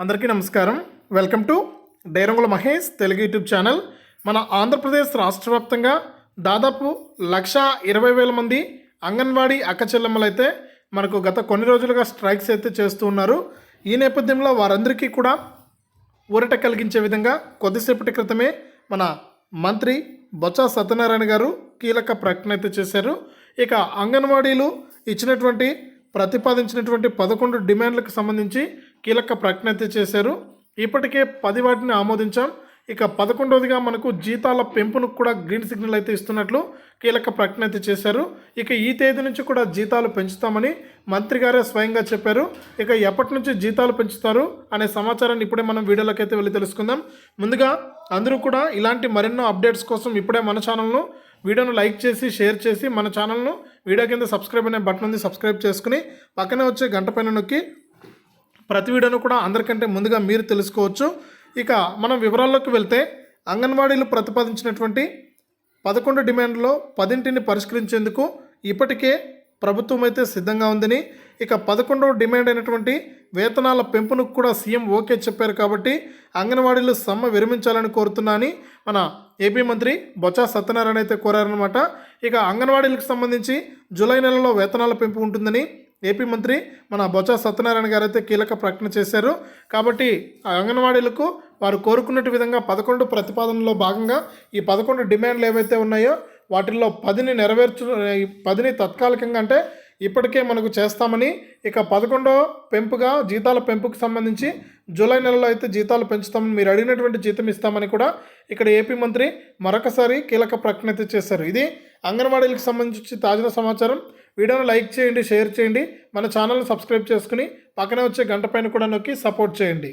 అందరికీ నమస్కారం. Welcome to డైరంగుల Mahesh Telugu YouTube channel. మన ఆంధ్రప్రదేశ్ రాష్ట్ర వ్యాప్తంగా దాదాపు లక్ష ఇరవై వేల మంది అంగన్వాడీ అక్క చెల్లెమ్మలు అయితే మనకు గత కొన్ని రోజులుగా స్ట్రైక్స్ అయితే చేస్తూ ఉన్నారు. ఈ నేపథ్యంలో వారందరికీ కూడా ఊరట కలిగించే విధంగా కొద్దిసేపటి క్రితమే మన మంత్రి బొత్స సత్యనారాయణ గారు కీలక ప్రకటన అయితే చేశారు. ఇక అంగన్వాడీలు ఇచ్చినటువంటి ప్రతిపాదించినటువంటి పదకొండు డిమాండ్లకు సంబంధించి కీలక ప్రకటన అయితే చేశారు. ఇప్పటికే పది వాటిని ఆమోదించాం. ఇక పదకొండవదిగా మనకు జీతాల పెంపును కూడా గ్రీన్ సిగ్నల్ అయితే ఇస్తున్నట్లు కీలక ప్రకటన అయితే చేశారు. ఇక ఈ తేదీ నుంచి కూడా జీతాలు పెంచుతామని మంత్రి గారే స్వయంగా చెప్పారు. ఇక ఎప్పటి నుంచి జీతాలు పెంచుతారు అనే సమాచారాన్ని ఇప్పుడే మనం వీడియోలోకి అయితే వెళ్ళి తెలుసుకుందాం. ముందుగా అందరూ కూడా ఇలాంటి మరెన్నో అప్డేట్స్ కోసం ఇప్పుడే మన ఛానల్ను వీడియోను లైక్ చేసి షేర్ చేసి మన ఛానల్ను వీడియో కింద సబ్స్క్రైబ్ అనే బటన్ ఉంది సబ్స్క్రైబ్ చేసుకుని పక్కనే వచ్చే గంట పైన నొక్కి ప్రతి వీడియోను కూడా అందరికంటే ముందుగా మీరు తెలుసుకోవచ్చు. ఇక మనం వివరాల్లోకి వెళ్తే అంగన్వాడీలు ప్రతిపాదించినటువంటి పదకొండు డిమాండ్లో పదింటిని పరిష్కరించేందుకు ఇప్పటికే ప్రభుత్వం అయితే సిద్ధంగా ఉందని ఇక పదకొండవ డిమాండ్ అయినటువంటి వేతనాల పెంపును కూడా సీఎం ఓకే చెప్పారు కాబట్టి అంగన్వాడీలు సమ్మె విరమించాలని కోరుతున్నాని మన ఏపీ మంత్రి బొత్స సత్యనారాయణ అయితే కోరారనమాట ఇక అంగన్వాడీలకు సంబంధించి జూలై నెలలో వేతనాల పెంపు ఉంటుందని ఏపీ మంత్రి మన బొత్స సత్యనారాయణ గారు అయితే కీలక ప్రకటన చేశారు. కాబట్టి ఆ అంగన్వాడీలకు వారు కోరుకున్నట్టు విధంగా పదకొండు ప్రతిపాదనలో భాగంగా ఈ పదకొండు డిమాండ్లు ఏవైతే ఉన్నాయో వాటిల్లో పదిని నెరవేర్చు పదిని తాత్కాలికంగా అంటే ఇప్పటికే మనకు చేస్తామని ఇక పదకొండో పెంపుగా జీతాల పెంపుకు సంబంధించి జూలై నెలలో అయితే జీతాలు పెంచుతామని మీరు అడిగినటువంటి జీతం ఇస్తామని కూడా ఇక్కడ ఏపీ మంత్రి మరొకసారి కీలక ప్రకటన అయితే చేశారు. ఇది అంగన్వాడీలకు సంబంధించి తాజా సమాచారం. వీడియోను లైక్ చేయండి షేర్ చేయండి మన ఛానల్ని సబ్స్క్రైబ్ చేసుకుని పక్కనే వచ్చే గంట పైన కూడా నొక్కి సపోర్ట్ చేయండి.